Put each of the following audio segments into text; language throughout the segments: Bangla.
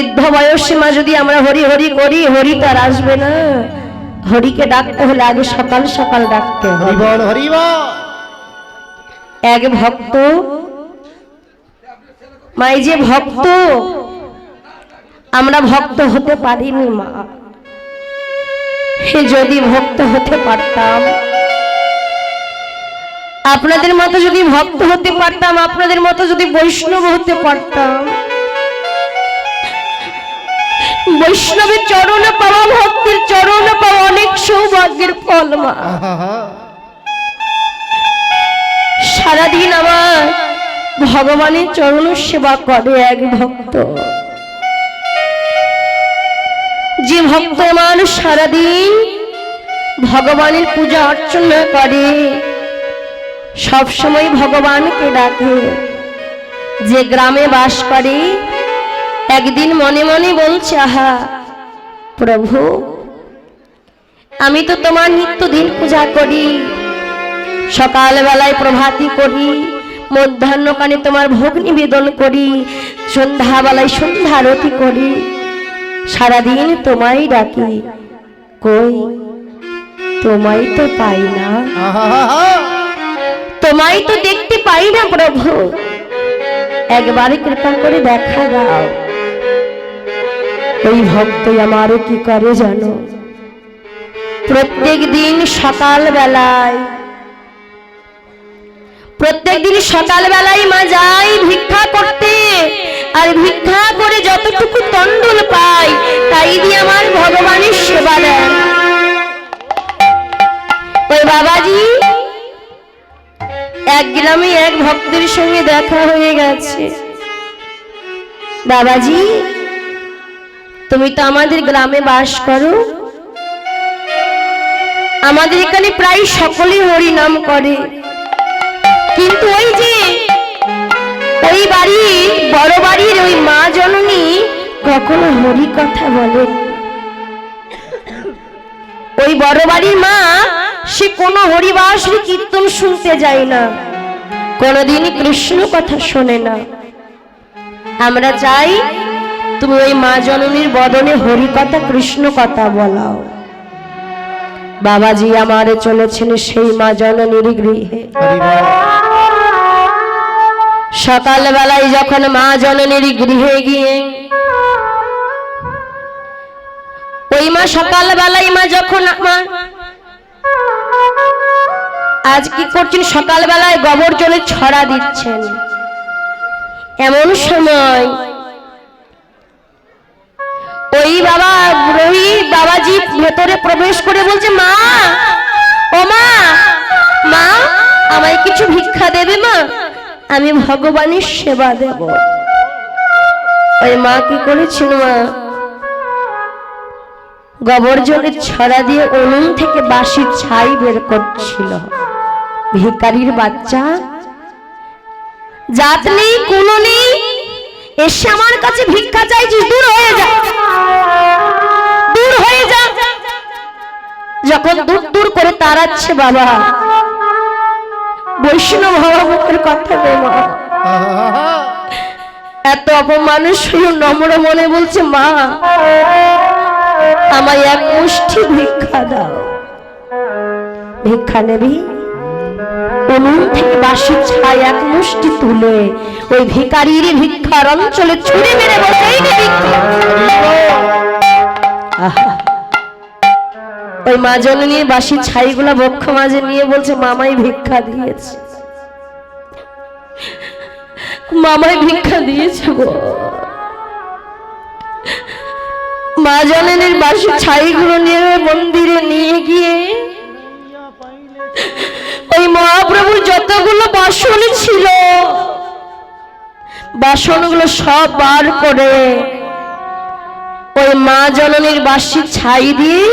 বৃদ্ধ বয়সী মা যদি আমরা হরি হরি করি হরি তো আর আসবে না। হরিকে ডাকতে হলে আগে সকাল সকাল ডাকতে হবে। এক ভক্ত মাই যে ভক্ত আমরা ভক্ত হতে পারিনি মা। সে যদি ভক্ত হতে পারতাম আপনাদের মতো যদি ভক্ত হতে পারতাম আপনাদের মতো যদি বৈষ্ণব হতে পারতাম বৈষ্ণবের চরণ পাওয়া ভক্তের চরণ পাওয়া অনেক সৌভাগ্যের ফল মা। সারাদিন আমার ভগবানের চরণ সেবা করে এক ভক্ত। যে ভক্ত আমার সারাদিন ভগবানের পূজা অর্চনা করে সবসময় ভগবানকে ডাকে। যে গ্রামে বাস করে একদিন মনে মনে বলছে, আহা, প্রভু, আমি তো তোমার নিত্যদিন পূজা করি। সকালবেলায় প্রভাতি করি মধ্যাহ্নকালে তোমার ভোগ নিবেদন করি, সন্ধ্যাবেলায় সন্ধ্যা আরতি করি। সারাদিন তোমায় ডাকি, কই, তোমায় তো পাই না। তোমায় তো দেখতে পাই না, প্রভু। একবারে কৃপা করে দেখা দাও। ওই ভক্ত আমারও কি করে জানো? প্রত্যেক দিন সকাল বেলায় প্রত্যেক দিন সকাল বেলায় মা যাই ভিক্ষা করতে। আর ভিক্ষা করে যতটুকু তন্ডুল পাই, তাই দিয়ে আমার ভগবানের সেবা দেন ওই বাবাজি, এক গ্রামে এক ভক্তের সঙ্গে দেখা হয়ে গেছে। বাবাজি তুমি তো আমাদের গ্রামে বাস করো। আমাদের এখানে প্রায় সকলেই হরি নাম করে। কিন্তু ওই যে, ওই বাড়ি বড় বাড়ির ওই মা জননী কখনো হরি কথা বলেন ওই বড় বাড়ির মা, সে কোনো হরিবাসী কীর্তন শুনতে যায় না। কোনোদিন কৃষ্ণ কথা শোনে না। আমরা চাই তুমি ওই মা জননীর বদনে হরি কথা কৃষ্ণ কথা বলাও। বাবাজি আমারে চলেছেন সেই মা জননীর গৃহে। সকালবেলায় যখন মা জননীর গৃহে গিয়ে, ওই মা সকালবেলায় মা যখন আমার আজ কি করছেন? সকালবেলায় গোবর জলে ছড়া দিচ্ছেন। এমন সময় ভেতরে প্রবেশ করে বলছে, মা, ও মা মা, আমায় কিছু ভিক্ষা দেবে মা? আমি ভগবানের সেবা দেব। ওই মা কি করেছিল মা? গোবর জলে ছড়া দিয়ে উনুন থেকে বাসি ছাই বের করছিল। ভিকারির বাচ্চা, জাত নেই কোনো নেই, এসে আমার কাছে ভিক্ষা চাইছিস, দূর হয়ে যা, দূর হয়ে যা। যখন দূর দূর করে তাড়াচ্ছে বাবা। বৈষ্ণব হওয়া মুখের কথা মা। এত অপমানুষ নম্র মনে বলছে, মা, আমায় এক মুষ্টি ভিক্ষা দাও। ভিক্ষা নেবি? উনুন থেকে বাসি এক মুষ্টি তুলে ওই ভিকারির ভিক্ষার অঞ্চলে ছুড়ে মেরে বসাই ভিক্ষা। আহা। ওই মা জননীর বাসি ছাইগুলা বক্ষ মাঝে নিয়ে বলছে, মামাই ভিক্ষা দিয়েছে। মামাই ভিক্ষা দিয়েছে গো। মা জননীর বাসি ছাইগুলো নিয়ে মন্দিরে নিয়ে গিয়ে ওই মহাপ্রভুর যতগুলো বাসন ছিল, বাসনগুলো সব বার করে ওই মা জননীর বাসি ছাই দিয়ে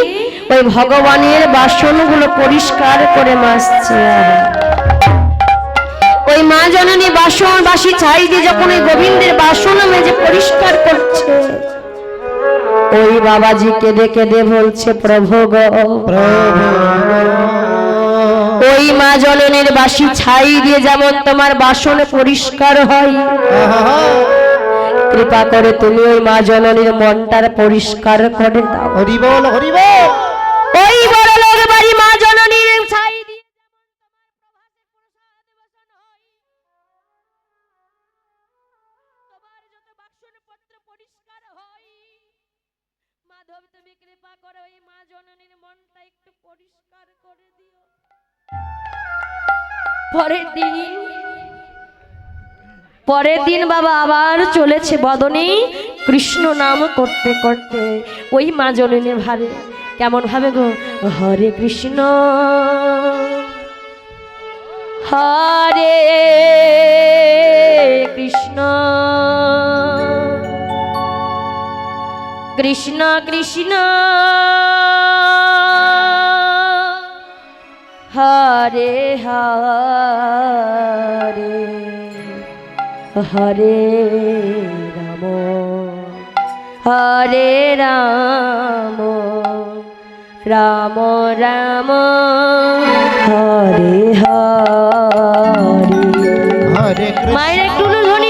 ওই ভগবানের বাসনগুলো পরিষ্কার করে মাজছে ওই মা জননী বাসন বাসি ছাই দিয়ে যখন ওই গোবিন্দের বাসন মেজে পরিষ্কার করছে, ওই বাবাজি কেঁদে কেঁদে বলছে, প্রভু গো। ওই মা জননীর বাসি ছাই দিয়ে যেমন তোমার বাসন পরিষ্কার হয়, কৃপা করে তুমি ওই মা জননীর মনটার পরিষ্কার করে দাও। হরি বল। জননীর মনটা একটু পরিষ্কার করে দিও। পরের দিন পরের দিন বাবা আবার চলেছে বদনে কৃষ্ণ নাম করতে করতে। ওই মা জননীর ভারে, কেমন ভাবে গো? হরে কৃষ্ণ। হরে কৃষ্ণ। কৃষ্ণ কৃষ্ণ। হরে হরে হরে রাম হরে রাম রাম রাম। হরে হরে। মায়ের একটু ধ্বনি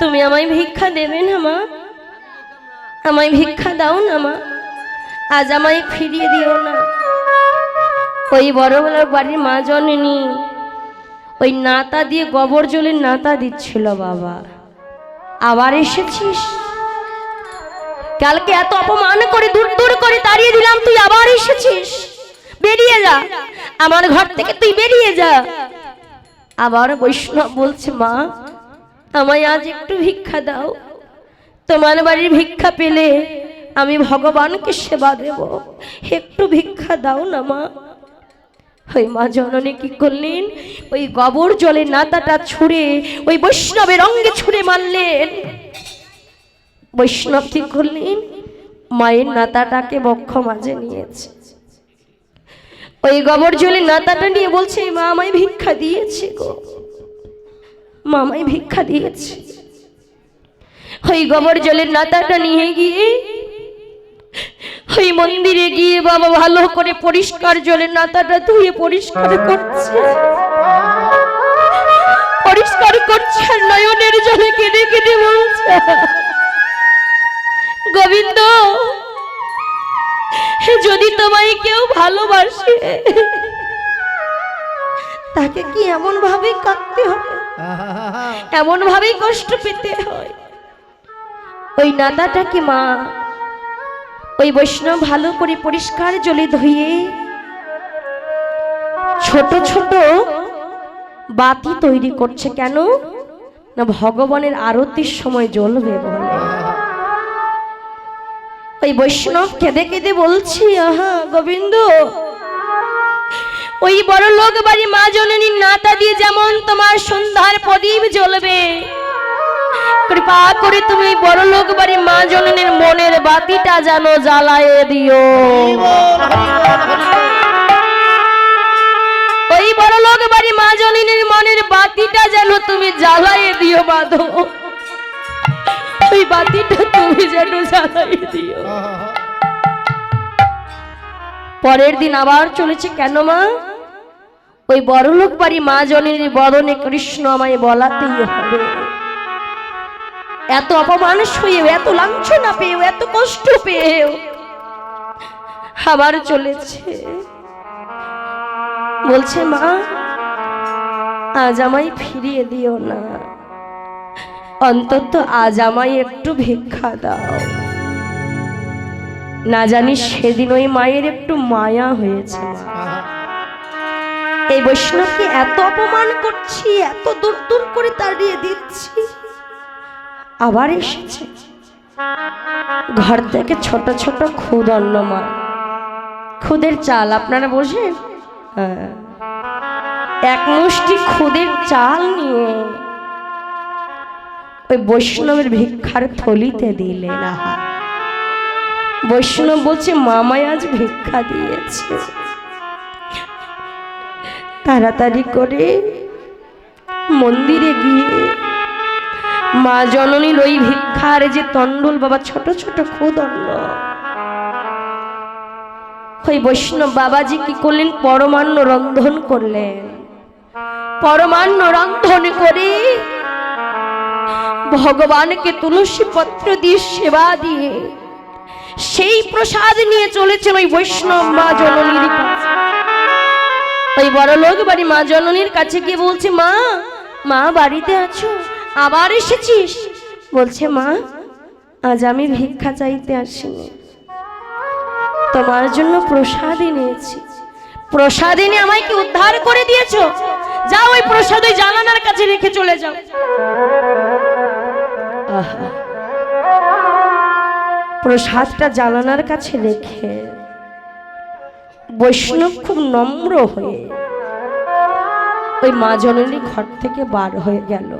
তুমি আমায় ভিক্ষা দেবে না, মা। আমায় ভিক্ষা দাও না, মা। আজ আমায় ফিরিয়ে দিও না। ওই বড়বেলার বাড়ির মা জননী, ওই নাতা দিয়ে গোবর জলের নাতা দিচ্ছিল বাবা। আবার এসেছিস? কালকে এত অপমান করে, দূর দূর করে তাড়িয়ে দিলাম, তুই আবার এসেছিস? বেরিয়ে যা। আমার ঘর থেকে তুই বেরিয়ে যা। আবার বৈষ্ণব বলছে, মা আমায় আজ একটু ভিক্ষা দাও। তোমার বাড়ির ভিক্ষা পেলে আমি ভগবানকে সেবা দেব। একটু ভিক্ষা দাও না, মা। ওই মা জননী কি করলেন? ওই গোবর জলে নাতাটা ছুঁড়ে, ওই বৈষ্ণবের অঙ্গে ছুঁড়ে মারলেন। বৈষ্ণব কি করলেন? মায়ের নাতাটাকে বক্ষ মাঝে নিয়েছে। ওই গোবর জলে নাতাটা নিয়ে বলছে, মা আমায় ভিক্ষা দিয়েছে গো। মা আমায় ভিক্ষা দিয়েছে। ওই গোবর জলের নাতাটা নিয়ে গিয়ে, ওই মন্দিরে গিয়ে বাবা ভালো করে পরিষ্কার জলের নাতাটা ধুয়ে পরিষ্কার করছে। পরিষ্কার করছে নয়নের জলে কেঁদে কেঁদে বলছে, গোবিন্দ, যদি তোমায় কেউ ভালোবাসে, তাকে কি এমন ভাবে কাঁদতে হবে? এমন ভাবেই কষ্ট পেতে হয়। ওই নাদাটাকে মা, ওই বৈষ্ণব ভালো করে পরিষ্কার জলে ধুয়ে ছোট ছোট বাতি তৈরি করছে কেন? না ভগবানের আরতির সময় জ্বলবে বলে। ওই বৈষ্ণব কেঁদে কেঁদে বলছি, আহা গোবিন্দ ওই বড় লোক বাড়ি মা জননীর নাতা দিয়ে যেমন তোমার সন্ধ্যার প্রদীপ জ্বলবে। কৃপা করে তুমি বড় লোক বাড়ি মা জননীর মনের বাতিটা যেন জ্বালায়ে দিও। ওই বড় লোক বাড়ি মা জননীর মনের বাতিটা যেন তুমি জ্বালায়ে দিও বাঁধো। ওই বাতিটা তুমি যেন জ্বালায়ে দিও। পরের দিন আবার চলেছে কেন মা? ওই বড়লোক বাড়ি মা জনের বদনে কৃষ্ণ আমায় বলাতেই হবে। এত অপমান হয়েও এত লাঞ্ছনা পেয়েও, এত কষ্ট পেয়েও আবার চলেছে। বলছে, মা, আজ আমায় ফিরিয়ে দিও না। অন্তত আজ আমায় একটু ভিক্ষা দাও। না জানি সেদিন ওই মায়ের একটু মায়া হয়েছে এই বৈষ্ণবকে এত অপমান করছি, এত দূর দূর করে তাড়িয়ে দিচ্ছি। আবার এসেছে। ঘর থেকে ছোট ছোট খুদ অন্ন মা। খুদের চাল, আপনারা বোঝেন? হ্যাঁ। এক মুষ্টি খুদের চাল নিয়ে ওই বৈষ্ণবের ভিক্ষার থলিতে দিলেন আহা বৈষ্ণব বলছে মামায় আজ ভিক্ষা দিয়েছে। তাড়াতাড়ি করে মন্দিরে গিয়ে মা জননীর ওই ভিক্ষার যে তন্ডল বাবা ছোট ছোট খুদণ্ড ওই বৈষ্ণব বাবাজি কি করলেন? পরমান্ন রন্ধন করলেন। পরমান্ন রন্ধন করে ভগবানকে তুলসী পত্র দিয়ে সেবা দিয়ে সেই প্রসাদ নিয়ে চলেছেন ওই বৈষ্ণব মা জননীর কাছে। ওই বড় লোক বাড়ি মা জননীর কাছে গিয়ে বলছে, মা মা বাড়িতে আছো? আবার এসেছিস? বলছে, মা, আজ আমি ভিক্ষা চাইতে আসিনি। তোমার জন্য প্রসাদ এনেছি। প্রসাদ এনে আমায় কি উদ্ধার করে দিয়েছ? যাও ওই প্রসাদ ওই জানানার কাছে রেখে চলে যাও। আহা। প্রসাদটা জানানার কাছে রেখে বৈষ্ণব খুব নম্র হয়ে ওই মা জননী ঘর থেকে বার হয়ে গেল।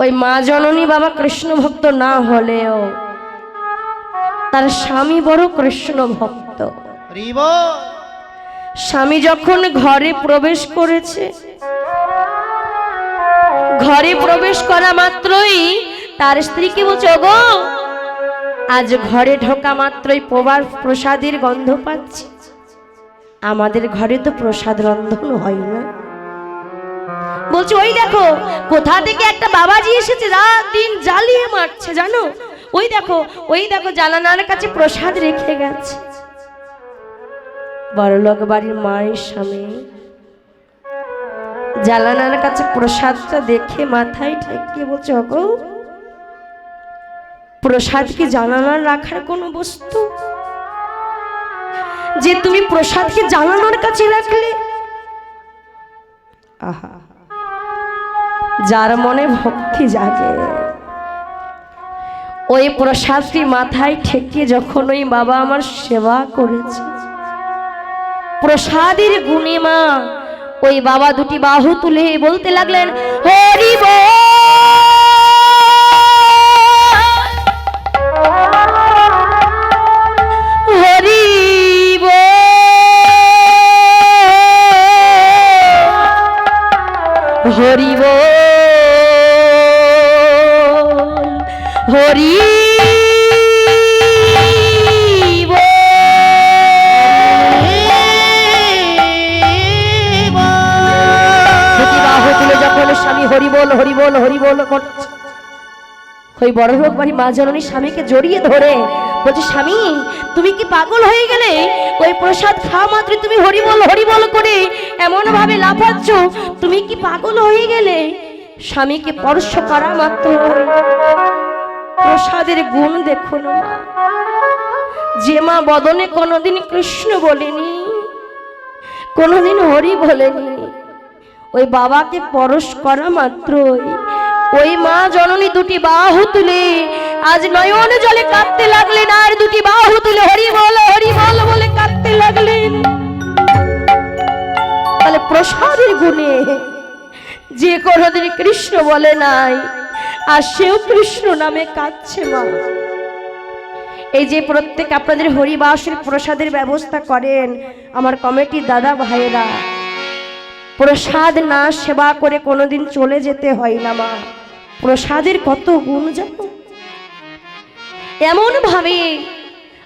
ওই মা জননী বাবা কৃষ্ণ ভক্ত না হলেও তার স্বামী বড় কৃষ্ণ ভক্ত। স্বামী যখন ঘরে প্রবেশ করেছে ঘরে প্রবেশ করা মাত্রই তার স্ত্রীকে বলছে গো আজ ঘরে ঢোকা মাত্রই প্রবার প্রসাদের গন্ধ পাচ্ছি। আমাদের ঘরে তো প্রসাদ রন্ধন হয় না। বলছে, ওই দেখো, কোথা থেকে একটা বাবাজি এসেছে রাত দিন জ্বালিয়ে মারছে, জানো? ওই দেখো ওই দেখো, জানানার কাছে প্রসাদ রেখে গেছে। বড়লোক বাড়ির মায়ের স্বামী জালানার কাছে প্রসাদটা দেখে মাথায় ঠেকিয়ে বলছে অগো প্রসাদ কি জানানার রাখার কোনো বস্তু? যে তুমি প্রসাদকে জানানোর কাছে রাখলে? আহা, যার মনে ভক্তি জাগে। ওই প্রসাদটি মাথায় ঠেকিয়ে যখন ওই বাবা আমার সেবা করেছে। প্রসাদের গুণে মা, ওই বাবা দুটি বাহু তুলে বলতে লাগলেন, হরি হরি হরি হরি বল হরি বল হরি বল ওই বড় লোক বাড়ি মা জননী স্বামীকে জড়িয়ে ধরে বলছে, স্বামী, তুমি কি পাগল হয়ে গেলে? ওই প্রসাদ খাওয়া মাত্র তুমি হরি বল হরি বল করে এমন ভাবে লাফাচ্ছ। তুমি কি পাগল হয়ে গেলে? স্বামীকে স্পর্শ করা মাত্র প্রসাদের গুণ দেখুন মা। যে মা বদনে কোনোদিন কৃষ্ণ বলেনি, কোনোদিন হরি বলেনি, ওই বাবাকে পরশ করা মাত্রই। ওই মা জননী দুটি বাহু তুলে আজ নয়ন জলে কাঁদতে লাগলেন, আর দুটি বাহু তুলে হরি বল হরি বল বলে কাঁদতে লাগলেন। তাহলে প্রসাদের গুণে যে কোনোদিন কৃষ্ণ বলে নাই, আর সেও কৃষ্ণ নামে কাঁদছে মা। এই যে প্রত্যেক আপনাদের হরিবাসের প্রসাদের ব্যবস্থা করেন আমার কমিটির দাদা ভাইয়েরা, প্রসাদ না সেবা করে কোনোদিন চলে যেতে হয় না মা। প্রসাদের কত গুণ জানো? এমন ভাবে